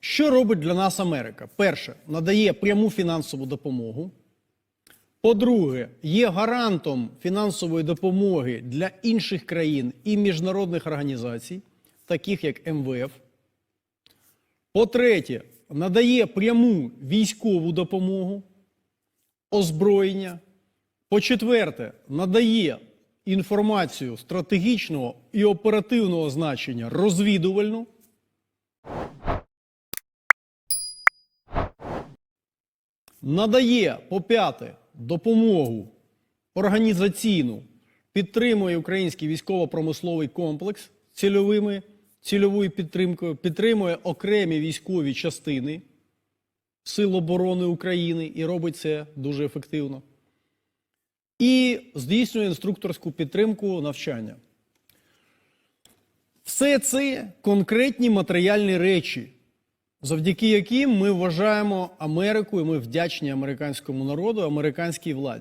Що робить для нас Америка? Перше, надає пряму фінансову допомогу. По-друге, є гарантом фінансової допомоги для інших країн і міжнародних організацій, таких як МВФ. По-третє, надає пряму військову допомогу, озброєння. По-четверте, надає інформацію стратегічного і оперативного значення розвідувальну. Надає, по-п'яте, допомогу організаційну, підтримує український військово-промисловий комплекс цільовими, цільовою підтримкою, підтримує окремі військові частини Сил оборони України і робить це дуже ефективно. І здійснює інструкторську підтримку навчання. Все це конкретні матеріальні речі, завдяки яким ми вважаємо Америку, і ми вдячні американському народу, американській владі.